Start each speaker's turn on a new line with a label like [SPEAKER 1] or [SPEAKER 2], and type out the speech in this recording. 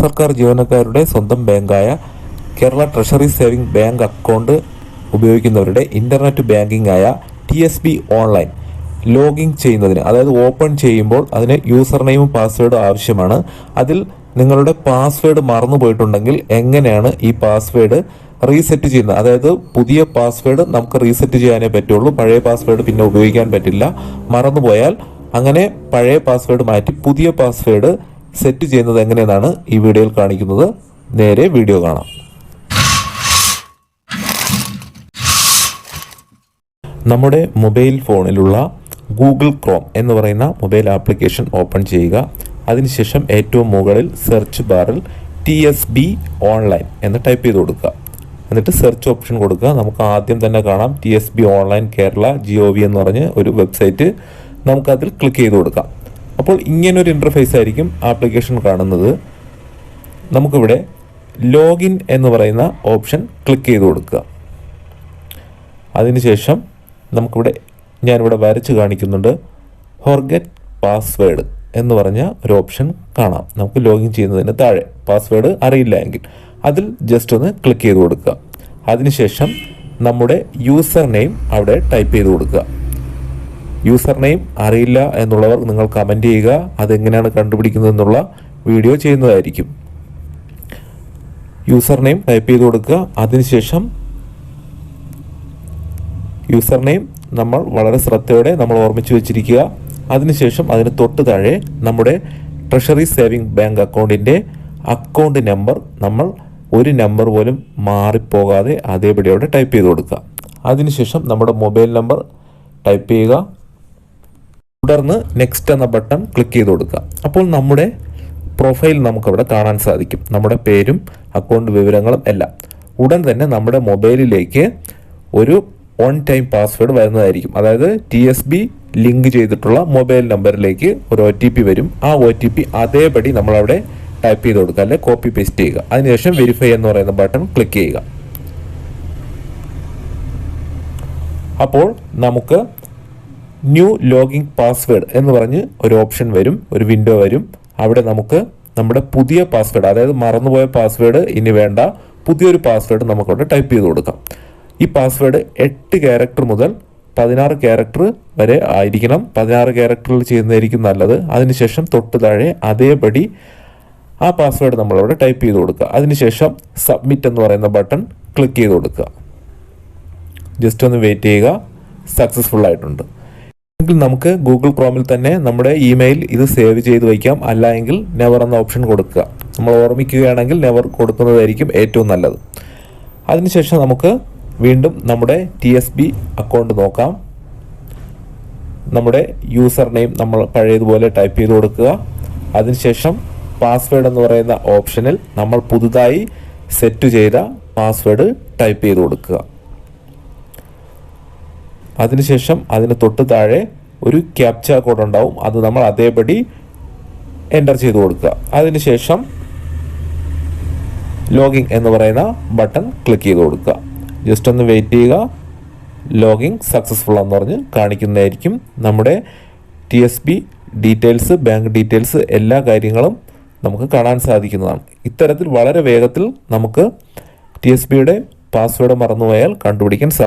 [SPEAKER 1] സർക്കാർ ജീവനക്കാരുടെ സ്വന്തം ബാങ്കായ Kerala treasury saving bank account ഉപയോഗിക്കുന്നവരുടെ internet banking ആയ T S B online login ചെയ്യുന്നതിന് അതായത് ഓപ്പൺ ചെയ്യുമ്പോൾ അതിന് യൂസർ നെയിമും പാസ്വേഡും ആവശ്യമാണ്. അതിൽ നിങ്ങളുടെ പാസ്വേഡ് മറന്നു പോയിട്ടുണ്ടെങ്കിൽ എങ്ങനെയാണ് ഈ പാസ്വേഡ് റീസെറ്റ് ചെയ്യുന്നത്? അതായത് പുതിയ പാസ്വേഡ് നമുക്ക് റീസെറ്റ് ചെയ്യാനേ പറ്റുള്ളൂ പഴയ പാസ്വേഡ് പിന്നെ ഉപയോഗിക്കാൻ പറ്റില്ല. മറന്നുപോയാൽ അങ്ങനെ പഴയ പാസ്വേഡ് മാറ്റി പുതിയ പാസ്വേഡ് സെറ്റ് ചെയ്യുന്നത് എങ്ങനെയെന്നാണ് ഈ വീഡിയോയിൽ കാണിക്കുന്നത്. നേരെ വീഡിയോ കാണാം. നമ്മുടെ മൊബൈൽ ഫോണിലുള്ള ഗൂഗിൾ ക്രോം എന്ന് പറയുന്ന മൊബൈൽ ആപ്ലിക്കേഷൻ ഓപ്പൺ ചെയ്യുക. അതിനുശേഷം ഏറ്റവും മുകളിൽ സെർച്ച് ബാറിൽ ടി എസ് ബി ഓൺലൈൻ എന്ന് ടൈപ്പ് ചെയ്ത് കൊടുക്കുക. എന്നിട്ട് സെർച്ച് ഓപ്ഷൻ കൊടുക്കുക. നമുക്ക് ആദ്യം തന്നെ കാണാം T S B online Kerala G O V എന്ന് പറഞ്ഞ് ഒരു വെബ്സൈറ്റ്. നമുക്കതിൽ ക്ലിക്ക് ചെയ്ത് കൊടുക്കാം. അപ്പോൾ ഇങ്ങനൊരു ഇന്റർഫേസ് ആയിരിക്കും ആപ്ലിക്കേഷൻ കാണുന്നത്. നമുക്കിവിടെ ലോഗിൻ എന്ന് പറയുന്ന ഓപ്ഷൻ ക്ലിക്ക് ചെയ്ത് കൊടുക്കുക. അതിനുശേഷം നമുക്കിവിടെ ഞാനിവിടെ വരച്ച് കാണിക്കുന്നുണ്ട്. ഹോർഗറ്റ് പാസ്വേഡ് എന്ന് പറഞ്ഞ ഒരു ഓപ്ഷൻ കാണാം. നമുക്ക് ലോഗിൻ ചെയ്യുന്നതിന് താഴെ. പാസ്വേഡ് അറിയില്ല എങ്കിൽ അതിൽ ജസ്റ്റ് ഒന്ന് ക്ലിക്ക് ചെയ്ത് കൊടുക്കുക. അതിനുശേഷം നമ്മുടെ യൂസർ നെയിം അവിടെ ടൈപ്പ് ചെയ്ത് കൊടുക്കുക. യൂസർ നെയിം അറിയില്ല എന്നുള്ളവർ നിങ്ങൾ കമന്റ് ചെയ്യുക. അതെങ്ങനെയാണ് കണ്ടുപിടിക്കുന്നത് എന്നുള്ള വീഡിയോ ചെയ്യുന്നതായിരിക്കും. യൂസർ നെയിം ടൈപ്പ് ചെയ്ത് കൊടുക്കുക. അതിനുശേഷം യൂസർ നെയിം നമ്മൾ വളരെ ശ്രദ്ധയോടെ നമ്മൾ ഓർമ്മിച്ച് വെച്ചിരിക്കുക. അതിനുശേഷം അതിന് തൊട്ട് താഴെ നമ്മുടെ ട്രഷറി സേവിംഗ് ബാങ്ക് അക്കൗണ്ടിന്റെ അക്കൗണ്ട് നമ്പർ നമ്മൾ ഒരു നമ്പർ പോലും മാറിപ്പോകാതെ അതേപടിയോടെ ടൈപ്പ് ചെയ്ത് കൊടുക്കുക. അതിനുശേഷം നമ്മുടെ മൊബൈൽ നമ്പർ ടൈപ്പ് ചെയ്യുക. തുടർന്ന് നെക്സ്റ്റ് എന്ന ബട്ടൺ ക്ലിക്ക് ചെയ്ത് കൊടുക്കുക. അപ്പോൾ നമ്മുടെ പ്രൊഫൈൽ നമുക്കവിടെ കാണാൻ സാധിക്കും. നമ്മുടെ പേരും അക്കൗണ്ട് വിവരങ്ങളും എല്ലാം. ഉടൻ തന്നെ നമ്മുടെ മൊബൈലിലേക്ക് ഒരു വൺ ടൈം പാസ്വേഡ് വരുന്നതായിരിക്കും. അതായത് ടി എസ് ബി ലിങ്ക് ചെയ്തിട്ടുള്ള മൊബൈൽ നമ്പറിലേക്ക് ഒരു ഒ ടി പി വരും. ആ ഒ ടി പി അതേപടി നമ്മളവിടെ ടൈപ്പ് ചെയ്ത് കൊടുക്കുക. അല്ലെങ്കിൽ കോപ്പി പേസ്റ്റ് ചെയ്യുക. അതിനുശേഷം വെരിഫൈ എന്ന് പറയുന്ന ബട്ടൺ ക്ലിക്ക് ചെയ്യുക. അപ്പോൾ നമുക്ക് ന്യൂ ലോഗിങ് പാസ്വേഡ് എന്ന് പറഞ്ഞ് ഒരു ഓപ്ഷൻ വരും ഒരു വിൻഡോ വരും. അവിടെ നമുക്ക് നമ്മുടെ പുതിയ പാസ്വേഡ് അതായത് മറന്നുപോയ പാസ്വേഡ് ഇനി വേണ്ട പുതിയൊരു പാസ്വേഡ് നമുക്കവിടെ ടൈപ്പ് ചെയ്ത് കൊടുക്കാം. ഈ പാസ്വേഡ് എട്ട് ക്യാരക്ടർ മുതൽ പതിനാറ് ക്യാരക്ടർ വരെ ആയിരിക്കണം. പതിനാറ് ക്യാരക്ടറിൽ ചെയ്യുന്നതായിരിക്കും നല്ലത്. അതിനുശേഷം തൊട്ട് താഴെ അതേപടി ആ പാസ്വേഡ് നമ്മളവിടെ ടൈപ്പ് ചെയ്ത് കൊടുക്കുക. അതിനുശേഷം സബ്മിറ്റ് എന്ന് പറയുന്ന ബട്ടൺ ക്ലിക്ക് ചെയ്ത് കൊടുക്കുക. ജസ്റ്റ് ഒന്ന് വെയിറ്റ് ചെയ്യുക. സക്സസ്ഫുൾ ആയിട്ടുണ്ട്. എങ്കിൽ നമുക്ക് ഗൂഗിൾ ക്രോമിൽ തന്നെ നമ്മുടെ ഇമെയിൽ ഇത് സേവ് ചെയ്ത് വയ്ക്കാം. അല്ല എങ്കിൽ നെവർ എന്ന ഓപ്ഷൻ കൊടുക്കുക. നമ്മൾ ഓർമ്മിക്കുകയാണെങ്കിൽ നെവർ കൊടുക്കുന്നതായിരിക്കും ഏറ്റവും നല്ലത്. അതിനുശേഷം നമുക്ക് വീണ്ടും നമ്മുടെ ടി എസ് ബി അക്കൗണ്ട് നോക്കാം. നമ്മുടെ യൂസർ നെയിം നമ്മൾ പഴയതുപോലെ ടൈപ്പ് ചെയ്ത് കൊടുക്കുക. അതിനുശേഷം പാസ്വേഡ് എന്ന് പറയുന്ന ഓപ്ഷനിൽ നമ്മൾ പുതുതായി സെറ്റ് ചെയ്ത പാസ്വേഡ് ടൈപ്പ് ചെയ്ത് കൊടുക്കുക. അതിനുശേഷം അതിന് തൊട്ട് താഴെ ഒരു ക്യാപ്ച കോഡ് ഉണ്ടാവും. അത് നമ്മൾ അതേപടി എന്റർ ചെയ്ത് കൊടുക്കുക. അതിനുശേഷം ലോഗിൻ എന്ന് പറയുന്ന ബട്ടൺ ക്ലിക്ക് ചെയ്ത് കൊടുക്കുക. ജസ്റ്റ് ഒന്ന് വെയിറ്റ് ചെയ്യുക. ലോഗിൻ സക്സസ്ഫുൾ എന്ന് പറഞ്ഞ് കാണിക്കുന്നതായിരിക്കും നമ്മുടെ T S B details bank details എല്ലാ കാര്യങ്ങളും നമുക്ക് കാണാൻ സാധിക്കുന്നതാണ്. ഇത്തരത്തിൽ വളരെ വേഗത്തിൽ നമുക്ക് ടി എസ് ബിയുടെ പാസ്വേഡ് മറന്നുപോയാൽ കണ്ടുപിടിക്കാൻ സാധിക്കും.